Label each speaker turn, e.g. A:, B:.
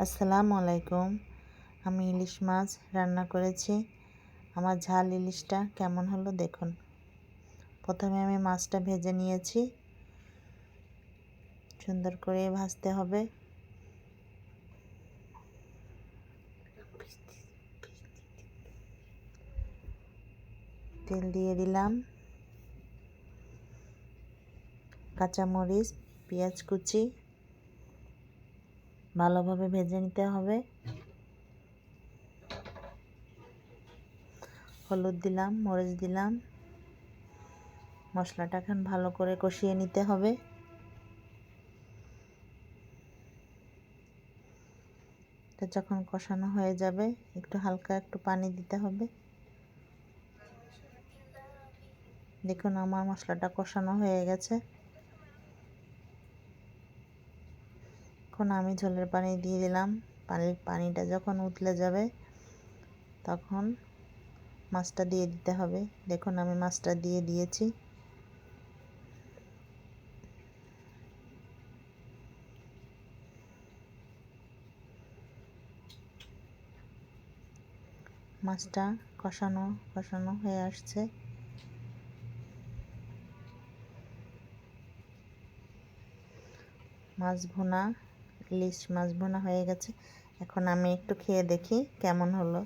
A: আসসালামু আলাইকুম। আমি ইলিশ মাছ রান্না করেছি। আমার ঝাল ইলিশটা কেমন হলো দেখুন। প্রথমে আমি মাছটা ভেজে নিয়েছি। সুন্দর করে ভাজতে হবে। তেল দিয়ে দিলাম। কাঁচামরিচ, পেঁয়াজ কুচি ভালোভাবে ভেজে নিতে হবে। হলুদ দিলাম, মরিচ দিলাম। মশলাটা এখন ভালো করে কষিয়ে নিতে হবে। এটা যখন কষানো হয়ে যাবে, একটু হালকা একটু পানি দিতে হবে। দেখুন আমার মশলাটা কষানো হয়ে গেছে। এখন আমি ঝোলের পানি দিয়ে দিলাম। পানির পানিটা যখন উতলে যাবে, তখন মাছটা দিয়ে দিতে হবে। দেখুন, আমি মাছটা দিয়ে দিয়েছি। মাছটা কষানো কষানো হয়ে আসছে। মাছ ভুনা ইলিশ মাছ বোনা হয়ে গেছে। এখন আমি একটু খেয়ে দেখি কেমন হলো।